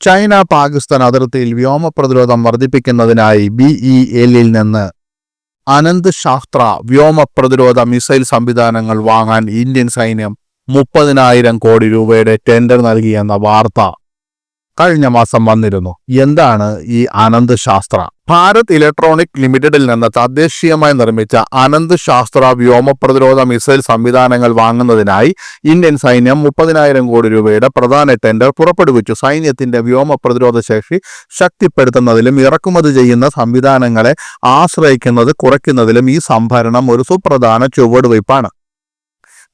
China Pakistan അതിർത്തിയിൽ വ്യോമ പ്രതിരോധം വർദ്ധിപ്പിക്കുന്നതിനായി ബിഇ ഇ എല്ലിൽ നിന്ന് അനന്ത് ശാസ്ത്ര വ്യോമ പ്രതിരോധ മിസൈൽ സംവിധാനങ്ങൾ വാങ്ങാൻ ഇന്ത്യൻ സൈന്യം മുപ്പതിനായിരം കോടി രൂപയുടെ ടെൻഡർ നൽകിയെന്ന വാർത്ത. കഴിഞ്ഞ മാസം വന്നിരുന്നു. എന്താണ് ഈ അനന്ത് ശാസ്ത്ര? ഭാരത് ഇലക്ട്രോണിക് ലിമിറ്റഡിൽ നിന്ന് തദ്ദേശീയമായി നിർമ്മിച്ച അനന്ത് ശാസ്ത്ര വ്യോമ പ്രതിരോധ മിസൈൽ സംവിധാനങ്ങൾ വാങ്ങുന്നതിനായി ഇന്ത്യൻ സൈന്യം മുപ്പതിനായിരം കോടി രൂപയുടെ പ്രധാന ടെൻഡർ പുറപ്പെടുവിച്ചു. സൈന്യത്തിന്റെ വ്യോമ പ്രതിരോധ ശേഷി ശക്തിപ്പെടുത്തുന്നതിലും ഇറക്കുമതി ചെയ്യുന്ന സംവിധാനങ്ങളെ ആശ്രയിക്കുന്നത് കുറയ്ക്കുന്നതിലും ഈ സംഭരണം ഒരു സുപ്രധാന ചുവടുവയ്പ്പാണ്.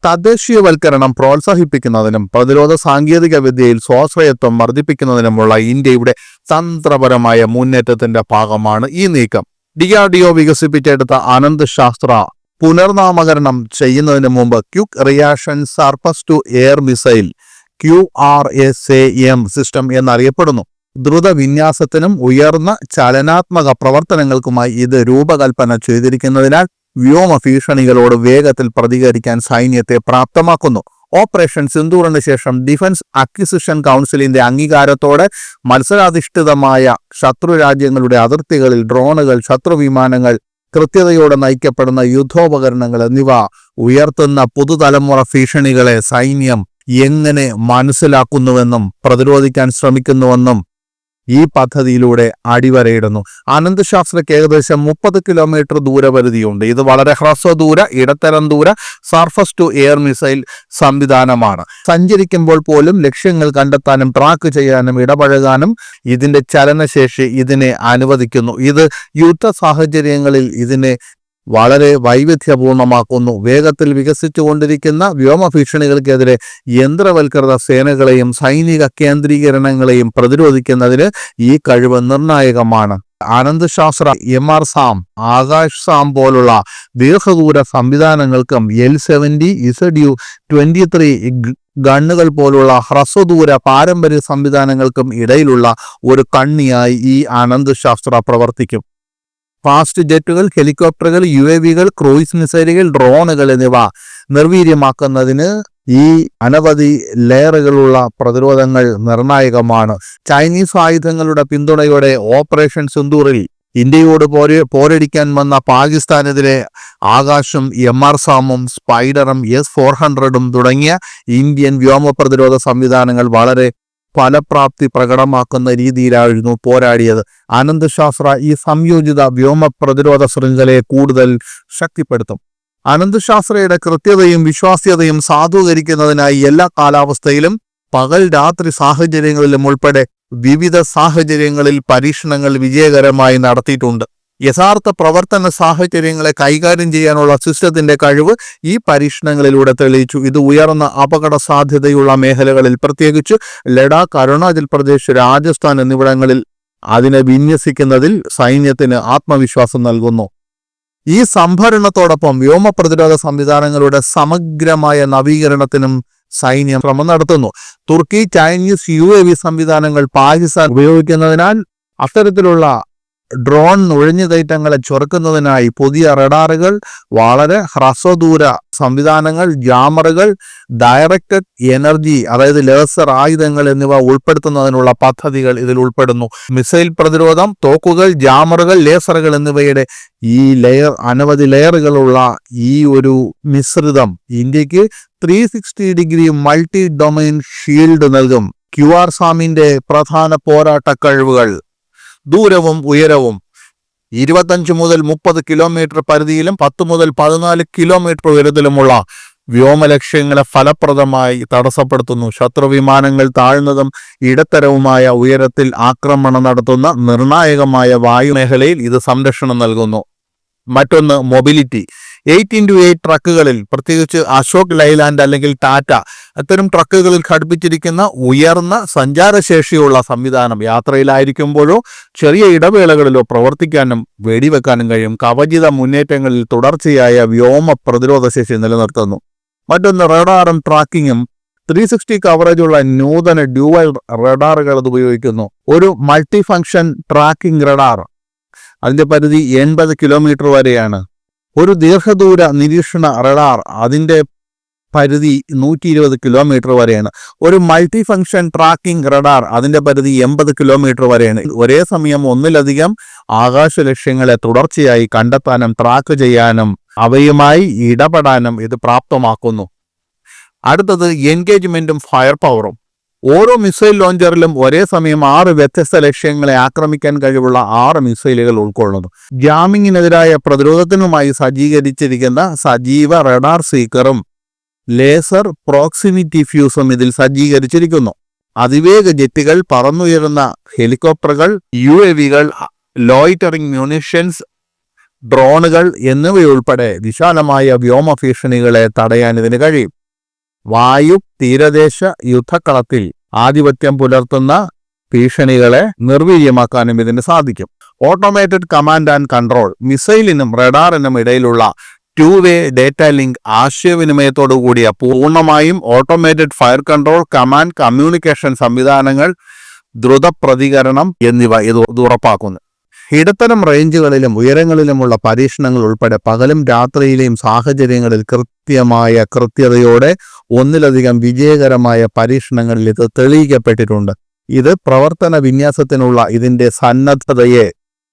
തദ്ദേശീയവൽക്കരണം പ്രോത്സാഹിപ്പിക്കുന്നതിനും പ്രതിരോധ സാങ്കേതിക വിദ്യയിൽ സ്വാശ്രയത്വം വർദ്ധിപ്പിക്കുന്നതിനുമുള്ള ഇന്ത്യയുടെ തന്ത്രപരമായ മുന്നേറ്റത്തിന്റെ ഭാഗമാണ് ഈ നീക്കം. ഡിആർഡിഒ വികസിപ്പിച്ചെടുത്ത അനന്ത് ശാസ്ത്ര പുനർനാമകരണം ചെയ്യുന്നതിന് മുമ്പ് quick reaction surface to air missile Q R S A M system എന്നറിയപ്പെടുന്നു. ദ്രുത വിന്യാസത്തിനും ഉയർന്ന ചലനാത്മക പ്രവർത്തനങ്ങൾക്കുമായി ഇത് രൂപകൽപ്പന ചെയ്തിരിക്കുന്നതിനാൽ വ്യോമ ഭീഷണികളോട് വേഗത്തിൽ പ്രതികരിക്കാൻ സൈന്യത്തെ പ്രാപ്തമാക്കുന്നു. ഓപ്പറേഷൻ സിന്ദൂറിന് ശേഷം ഡിഫൻസ് അക്വിസിഷൻ കൗൺസിലിന്റെ അംഗീകാരത്തോടെ മത്സരാധിഷ്ഠിതമായ ശത്രു രാജ്യങ്ങളുടെ അതിർത്തികളിൽ ഡ്രോണുകൾ ശത്രു വിമാനങ്ങൾ കൃത്യതയോടെ നയിക്കപ്പെടുന്ന യുദ്ധോപകരണങ്ങൾ എന്നിവ ഉയർത്തുന്ന പുതുതലമുറ ഭീഷണികളെ സൈന്യം എങ്ങനെ മനസ്സിലാക്കുന്നുവെന്നും പ്രതിരോധിക്കാൻ ശ്രമിക്കുന്നുവെന്നും ഈ പദ്ധതിയിലൂടെ അടിവരയിടുന്നു. അനന്ത് ശാസ്ത്രയ്ക്ക് ഏകദേശം മുപ്പത് കിലോമീറ്റർ ദൂരപരിധിയുണ്ട്. ഇത് വളരെ ഹ്രസ്വ ദൂര ഇടത്തരം ദൂര സർഫസ് ടു എയർ മിസൈൽ സംവിധാനമാണ്. സഞ്ചരിക്കുമ്പോൾ പോലും ലക്ഷ്യങ്ങൾ കണ്ടെത്താനും ട്രാക്ക് ചെയ്യാനും ഇടപഴകാനും ഇതിന്റെ ചലനശേഷി ഇതിനെ അനുവദിക്കുന്നു. ഇത് യുദ്ധ സാഹചര്യങ്ങളിൽ ഇതിനെ വളരെ വൈവിധ്യപൂർണമാക്കുന്നു. വേഗത്തിൽ വികസിച്ചുകൊണ്ടിരിക്കുന്ന വ്യോമ ഭീഷണികൾക്കെതിരെ യന്ത്രവൽകൃത സേനകളെയും സൈനിക കേന്ദ്രീകരണങ്ങളെയും പ്രതിരോധിക്കുന്നതിന് ഈ കഴിവ് നിർണായകമാണ്. Anand Shastra M R SAM Akash SAM പോലുള്ള ദീർഘദൂര സംവിധാനങ്ങൾക്കും L seventy Z U twenty three ഗണ്ണുകൾ പോലുള്ള ഹ്രസ്വദൂര പാരമ്പര്യ സംവിധാനങ്ങൾക്കും ഇടയിലുള്ള ഒരു കണ്ണിയായി ഈ ആനന്ദ് ശാസ്ത്ര പ്രവർത്തിക്കും. ഫാസ്റ്റ് ജെറ്റുകൾ ഹെലികോപ്റ്ററുകൾ യു എ വികൾ ക്രൂയിസ് മിസൈലുകൾ ഡ്രോണുകൾ എന്നിവ നിർവീര്യമാക്കുന്നതിന് ഈ അനവധി ലെയറുകളുള്ള പ്രതിരോധങ്ങൾ നിർണായകമാണ്. ചൈനീസ് ആയുധങ്ങളുടെ പിന്തുണയോടെ ഓപ്പറേഷൻ സിന്ദൂറിൽ ഇന്ത്യയോട് പോരെ പോരടിക്കാൻ വന്ന പാകിസ്ഥാനെതിരെ ആകാശം എം ആർ സാമും സ്പൈഡറും എസ് ഫോർ ഹൺഡ്രഡും തുടങ്ങിയ ഇന്ത്യൻ വ്യോമ പ്രതിരോധ സംവിധാനങ്ങൾ വളരെ ഫലപ്രാപ്തി പ്രകടമാക്കുന്ന രീതിയിലായിരുന്നു പോരാടിയത്. ആനന്ദശാസ്ത്ര ഈ സംയോജിത വ്യോമ പ്രതിരോധ ശൃംഖലയെ കൂടുതൽ ശക്തിപ്പെടുത്തും. അനന്തശാസ്ത്രയുടെ കൃത്യതയും വിശ്വാസ്യതയും സാധൂകരിക്കുന്നതിനായി എല്ലാ കാലാവസ്ഥയിലും പകൽ രാത്രി സാഹചര്യങ്ങളിലും ഉൾപ്പെടെ വിവിധ സാഹചര്യങ്ങളിൽ പരീക്ഷണങ്ങൾ വിജയകരമായി നടത്തിയിട്ടുണ്ട്. യഥാർത്ഥ പ്രവർത്തന സാഹചര്യങ്ങളെ കൈകാര്യം ചെയ്യാനുള്ള സിസ്റ്റത്തിന്റെ കഴിവ് ഈ പരീക്ഷണങ്ങളിലൂടെ തെളിയിച്ചു. ഇത് ഉയർന്ന അപകട സാധ്യതയുള്ള മേഖലകളിൽ പ്രത്യേകിച്ച് ലഡാക്ക് അരുണാചൽ പ്രദേശ് രാജസ്ഥാൻ എന്നിവിടങ്ങളിൽ അതിനെ വിന്യസിക്കുന്നതിൽ സൈന്യത്തിന് ആത്മവിശ്വാസം നൽകുന്നു. ഈ സംഭരണത്തോടൊപ്പം വ്യോമ പ്രതിരോധ സംവിധാനങ്ങളുടെ സമഗ്രമായ നവീകരണത്തിനും സൈന്യം ശ്രമം നടത്തുന്നു. തുർക്കി ചൈനീസ് യു എ വി സംവിധാനങ്ങൾ പാകിസ്ഥാൻ ഉപയോഗിക്കുന്നതിനാൽ അത്തരത്തിലുള്ള ഡ്രോൺ നുഴഞ്ഞുകയറ്റങ്ങളെ ചൊറുക്കുന്നതിനായി പുതിയ റഡാറുകൾ വളരെ ഹ്രസ്വദൂര സംവിധാനങ്ങൾ ജാമറുകൾ ഡയറക്റ്റഡ് എനർജി അതായത് ലേസർ ആയുധങ്ങൾ എന്നിവ ഉൾപ്പെടുത്തുന്നതിനുള്ള പദ്ധതികൾ ഇതിൽ ഉൾപ്പെടുന്നു. മിസൈൽ പ്രതിരോധം തോക്കുകൾ ജാമറുകൾ ലേസറുകൾ എന്നിവയുടെ ഈ ലെയർ അനവധി ലെയറുകളുള്ള ഈ ഒരു മിശ്രിതം ഇന്ത്യയ്ക്ക് three sixty degree multi domain shield നൽകും. ക്യു ആർ സാമിന്റെ പ്രധാന പോരാട്ട കഴിവുകൾ. ദൂരവും ഉയരവും. ഇരുപത്തഞ്ച് മുതൽ മുപ്പത് കിലോമീറ്റർ പരിധിയിലും പത്ത് മുതൽ പതിനാല് കിലോമീറ്റർ ഉയരത്തിലുമുള്ള വ്യോമലക്ഷ്യങ്ങളെ ഫലപ്രദമായി തടസ്സപ്പെടുത്തുന്നു. ശത്രു വിമാനങ്ങൾ താഴ്ന്നതും ഇടത്തരവുമായ ഉയരത്തിൽ ആക്രമണം നടത്തുന്ന നിർണായകമായ വായുമേഖലയിൽ ഇത് സംരക്ഷണം നൽകുന്നു. മറ്റൊന്ന് മൊബിലിറ്റി. എയ്റ്റ് ഇന്റു എയ്റ്റ് ട്രക്കുകളിൽ പ്രത്യേകിച്ച് അശോക് ലൈലാൻഡ് അല്ലെങ്കിൽ ടാറ്റ അത്തരം ട്രക്കുകളിൽ ഘടിപ്പിച്ചിരിക്കുന്ന ഉയർന്ന സഞ്ചാരശേഷിയുള്ള സംവിധാനം യാത്രയിലായിരിക്കുമ്പോഴോ ചെറിയ ഇടവേളകളിലോ പ്രവർത്തിക്കാനും വെടിവെക്കാനും കഴിയും. കവചിത മുന്നേറ്റങ്ങളിൽ തുടർച്ചയായ വ്യോമ പ്രതിരോധ ശേഷി നിലനിർത്തുന്നു. മറ്റൊന്ന് റഡാറും ട്രാക്കിങ്ങും. ത്രീ സിക്സ്റ്റി കവറേജുള്ള നൂതന ഡ്യുവൽ റഡാറുകൾ അത് ഉപയോഗിക്കുന്നു. ഒരു മൾട്ടി ഫംഗ്ഷൻ ട്രാക്കിംഗ് റഡാർ. അതിന്റെ പരിധി എൺപത് കിലോമീറ്റർ വരെയാണ്. ഒരു ദീർഘദൂര നിരീക്ഷണ റഡാർ അതിന്റെ പരിധി നൂറ്റി ഇരുപത് കിലോമീറ്റർ വരെയാണ്. ഒരു മൾട്ടി ഫംഗ്ഷൻ ട്രാക്കിംഗ് റഡാർ അതിന്റെ പരിധി എൺപത് കിലോമീറ്റർ വരെയാണ്. ഒരേ സമയം ഒന്നിലധികം ആകാശ ലക്ഷ്യങ്ങളെ തുടർച്ചയായി കണ്ടെത്താനും ട്രാക്ക് ചെയ്യാനും അവയുമായി ഇടപെടാനും ഇത് പ്രാപ്തമാക്കുന്നു. അടുത്തത് എൻഗേജ്മെന്റും ഫയർ പവറും ഓരോ മിസൈൽ ലോഞ്ചറിലും ഒരേ സമയം ആറ് വ്യത്യസ്ത ലക്ഷ്യങ്ങളെ ആക്രമിക്കാൻ കഴിവുള്ള ആറ് മിസൈലുകൾ ഉൾക്കൊള്ളുന്നു. ജാമിങ്ങിനെതിരായ പ്രതിരോധത്തിനുമായി സജ്ജീകരിച്ചിരിക്കുന്ന സജീവ റഡാർ സീക്കറും ലേസർ പ്രോക്സിമിറ്റി ഫ്യൂസും ഇതിൽ സജ്ജീകരിച്ചിരിക്കുന്നു. അതിവേഗ ജെറ്റുകൾ പറന്നുയരുന്ന ഹെലികോപ്റ്ററുകൾ യു എ വികൾ ലോയിറ്ററിംഗ് മ്യൂണിഷ്യൻസ് ഡ്രോണുകൾ എന്നിവയുൾപ്പെടെ വിശാലമായ വ്യോമ ഭീഷണികളെ തടയാൻ ഇതിന് കഴിയും. വായു തീരദേശ യുദ്ധക്കളത്തിൽ ആധിപത്യം പുലർത്തുന്ന ഭീഷണികളെ നിർവീര്യമാക്കാനും ഇതിന് സാധിക്കും. ഓട്ടോമേറ്റഡ് കമാൻഡ് ആൻഡ് കൺട്രോൾ മിസൈലിനും റഡാറിനും ഇടയിലുള്ള ടു വേ ഡേറ്റ ലിങ്ക് ആശയവിനിമയത്തോടു കൂടിയ പൂർണമായും automated fire control command communication സംവിധാനങ്ങൾ ദ്രുത പ്രതികരണം എന്നിവ ഇത് ഉറപ്പാക്കുന്നു. ഇടത്തരം റേഞ്ചുകളിലും ഉയരങ്ങളിലുമുള്ള പരീക്ഷണങ്ങൾ ഉൾപ്പെടെ പകലും രാത്രിയിലെയും സാഹചര്യങ്ങളിൽ കൃത്യമായ കൃത്യതയോടെ ഒന്നിലധികം വിജയകരമായ പരീക്ഷണങ്ങളിൽ ഇത് തെളിയിക്കപ്പെട്ടിട്ടുണ്ട്. ഇത് പ്രവർത്തന വിന്യാസത്തിനുള്ള ഇതിന്റെ സന്നദ്ധതയെ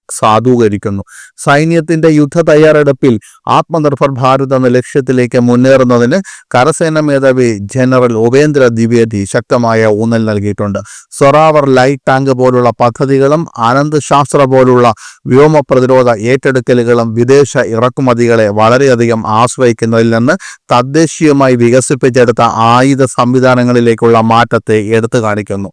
സാധൂകരിക്കുന്നു. സൈന്യത്തിന്റെ യുദ്ധ തയ്യാറെടുപ്പിൽ ആത്മനിർഭർ ഭാരത് എന്ന ലക്ഷ്യത്തിലേക്ക് മുന്നേറുന്നതിന് കരസേന മേധാവി ജനറൽ ഉപേന്ദ്ര ദ്വിവേദി ശക്തമായ ഊന്നൽ നൽകിയിട്ടുണ്ട്. സൊറാവർ ലൈറ്റ് ടാങ്ക് പോലുള്ള പദ്ധതികളും ആനന്ദ് ശാസ്ത്ര പോലുള്ള വ്യോമ പ്രതിരോധ ഏറ്റെടുക്കലുകളും വിദേശ ഇറക്കുമതികളെ വളരെയധികം ആശ്രയിക്കുന്നതിൽ നിന്ന് തദ്ദേശീയമായി വികസിപ്പിച്ചെടുത്ത ആയുധ സംവിധാനങ്ങളിലേക്കുള്ള മാറ്റത്തെ എടുത്തു കാണിക്കുന്നു.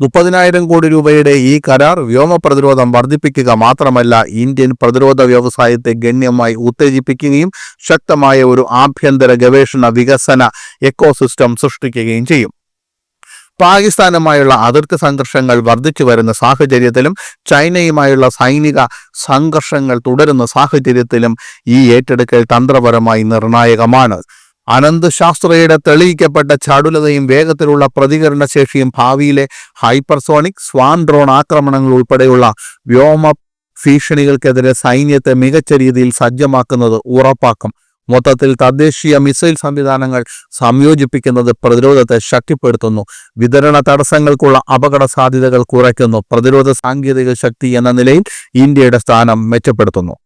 മുപ്പതിനായിരം കോടി രൂപയുടെ ഈ കരാർ വ്യോമ പ്രതിരോധം വർദ്ധിപ്പിക്കുക മാത്രമല്ല ഇന്ത്യൻ പ്രതിരോധ വ്യവസായത്തെ ഗണ്യമായി ഉത്തേജിപ്പിക്കുകയും ശക്തമായ ഒരു ആഭ്യന്തര ഗവേഷണ വികസന എക്കോസിസ്റ്റം സൃഷ്ടിക്കുകയും ചെയ്യും. പാകിസ്ഥാനുമായുള്ള അതിർത്തി സംഘർഷങ്ങൾ വർദ്ധിച്ചു വരുന്ന സാഹചര്യത്തിലും ചൈനയുമായുള്ള സൈനിക സംഘർഷങ്ങൾ തുടരുന്ന സാഹചര്യത്തിലും ഈ ഏറ്റെടുക്കൽ തന്ത്രപരമായി നിർണായകമാണ്. അനന്ത് ശാസ്ത്രയുടെ തെളിയിക്കപ്പെട്ട ചടുലതയും വേഗത്തിലുള്ള പ്രതികരണ ശേഷിയും ഭാവിയിലെ ഹൈപ്പർസോണിക് സ്വാൻ ഡ്രോൺ ആക്രമണങ്ങൾ ഉൾപ്പെടെയുള്ള വ്യോമ ഭീഷണികൾക്കെതിരെ സൈന്യത്തെ മികച്ച രീതിയിൽ സജ്ജമാക്കുന്നത് ഉറപ്പാക്കും. മൊത്തത്തിൽ തദ്ദേശീയ മിസൈൽ സംവിധാനങ്ങൾ സംയോജിപ്പിക്കുന്നത് പ്രതിരോധത്തെ ശക്തിപ്പെടുത്തുന്നു. വിതരണ തടസ്സങ്ങൾക്കുള്ള അപകട സാധ്യതകൾ കുറയ്ക്കുന്നു. പ്രതിരോധ സാങ്കേതിക ശക്തി എന്ന നിലയിൽ ഇന്ത്യയുടെ സ്ഥാനം മെച്ചപ്പെടുത്തുന്നു.